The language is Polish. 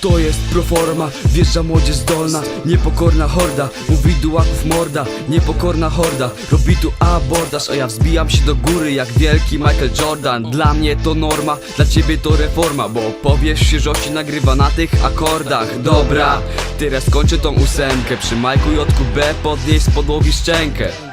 To jest proforma, wjeżdża młodzież zdolna Niepokorna horda, mówi dułaków morda Niepokorna horda, robi tu abordaż A ja wzbijam się do góry jak wielki Michael Jordan. Dla mnie to norma, dla ciebie to reforma Bo powiesz się, że świeżości nagrywa na tych akordach. Dobra, teraz kończę tą ósemkę Przy Majku JQB podnieś z podłogi szczękę.